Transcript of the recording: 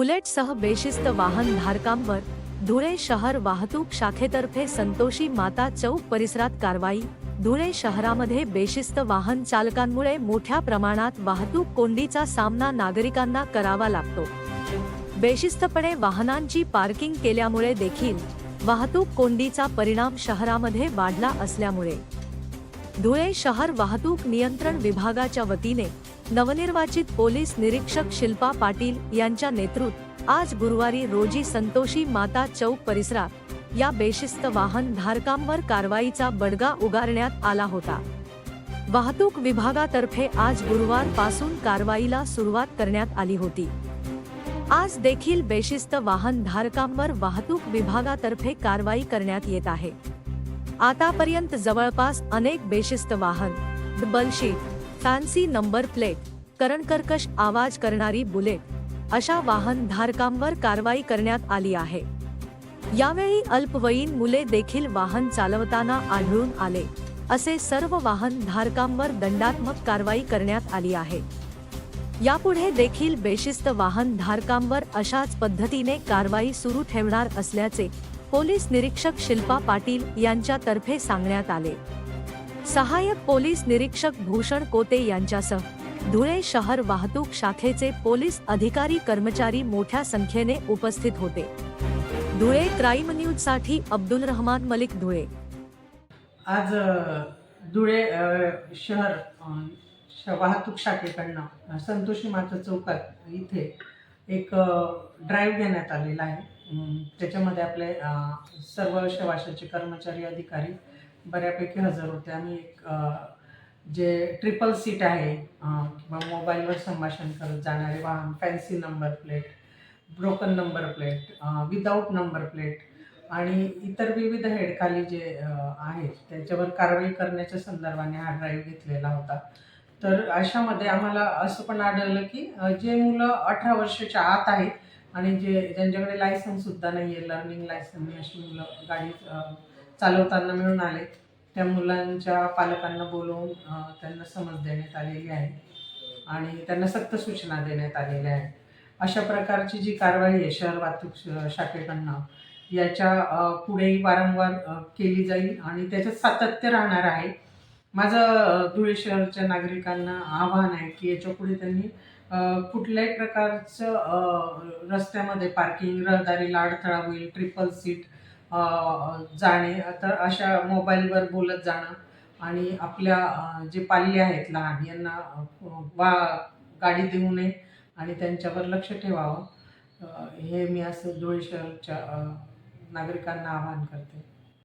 बुलेटसह बेशिस्त वाहन धारकांवर धुळे शहर वाहतूक शाखेतर्फे संतोषी माता चौक परिसरात कारवाई धुळे शहरामध्ये बेशिस्त वाहन चालकांमुळे मोठ्या प्रमाणात वाहतूक कोंडीचा सामना नागरिकांना करावा लागतो. बेशिस्तपणे वाहनांची पार्किंग केल्यामुळे देखील वाहतूक कोंडीचा परिणाम शहरामध्ये वाढला असल्यामुळे. धुळे शहर वाहतूक नियंत्रण विभागाच्या वतीने नवनिर्वाचित पोलीस निरीक्षक शिल्पा पाटील यांच्या नेतृत्व आज गुरुवारी रोजी संतोषी माता चौक परिसरात या बेशिस्त वाहन धारकांवर कारवाईचा बडगा उगारण्यात आला होता. वाहतूक विभागातर्फे आज गुरुवारपासून कारवाईला सुरुवात करण्यात आली होती. आज देखील बेशिस्त वाहन धारकांवर वाहतूक विभागातर्फे कारवाई करण्यात येत आहे. आतापर्यंत जवळपास अनेक बेशिस्त वाहन double seat fancy number plate करणकर्कश आवाज करणारी बुलेट अशा वाहन धारकांवर कारवाई करण्यात आली आहे. यावेळी अल्पवयीन मुले देखील वाहन चालवताना आढळून आले असे सर्व वाहन धारकांवर दंडात्मक कारवाई करण्यात आली आहे. यापुढे देखील बेशिस्त वाहन धारकांवर अशाच पद्धतीने कारवाई सुरू ठेवणार असल्याचे पोलीस निरीक्षक शिल्पा पाटील यांच्यातर्फे सांगण्यात आले. सहाय्यक पोलीस निरीक्षक भूषण कोते यांच्यासह धुळे शहर वाहतूक शाखेचे पोलीस अधिकारी कर्मचारी मोठ्या संख्येने उपस्थित होते. धुळे क्राईम न्यूजसाठी अब्दुल रहमान मलिक धुळे. आज धुळे शहर वाहतूक शाखेकडनं संतोषी माता चौकात इथे एक ड्राईव्ह घेण्यात आलेला आहे. त्याच्यामध्ये आपले सर्व शवाशाचे कर्मचारी अधिकारी बऱ्यापैकी हजर होते. आम्ही एक जे ट्रिपल सीट आहे किंवा मोबाईलवर संभाषण करत जाणारे वाहन fancy number plate broken number plate without number plate आणि इतर विविध हेडखाली जे आहेत त्याच्यावर कारवाई करण्याच्या संदर्भाने हा ड्राईव्ह घेतलेला होता. तर अशामध्ये आम्हाला असं पण आढळलं की जे मुलं अठरा वर्षाच्या आत आहेत आणि जे ज्यांच्याकडे लायसन्ससुद्धा नाही आहे लर्निंग लायसन्स अशी मुलं गाडी चालवताना मिळून आले. त्या मुलांच्या पालकांना बोलवून त्यांना समज देण्यात आलेली आहे आणि त्यांना सक्त सूचना देण्यात आलेल्या आहेत. अशा प्रकारची जी कारवाई आहे शहर वाहतूक श- शाखेकडनं याच्या पुढेही वारंवार केली जाईल आणि त्याच्यात सातत्य राहणार आहे. माझं धुळे शहरच्या नागरिकांना आव्हान आहे की याच्यापुढे त्यांनी कुठल्याही प्रकारचं रस्त्यामध्ये पार्किंग रहदारीला अडथळा होईल ट्रिपल सीट जाणे. तर अशा मोबाईलवर बोलत जाणं आणि आपल्या जे पाल्य आहेत लहान यांना वा गाडी देऊ नये आणि त्यांच्यावर लक्ष ठेवावं. हे मी असं धुळे शहरच्या नागरिकांना आवाहन करते.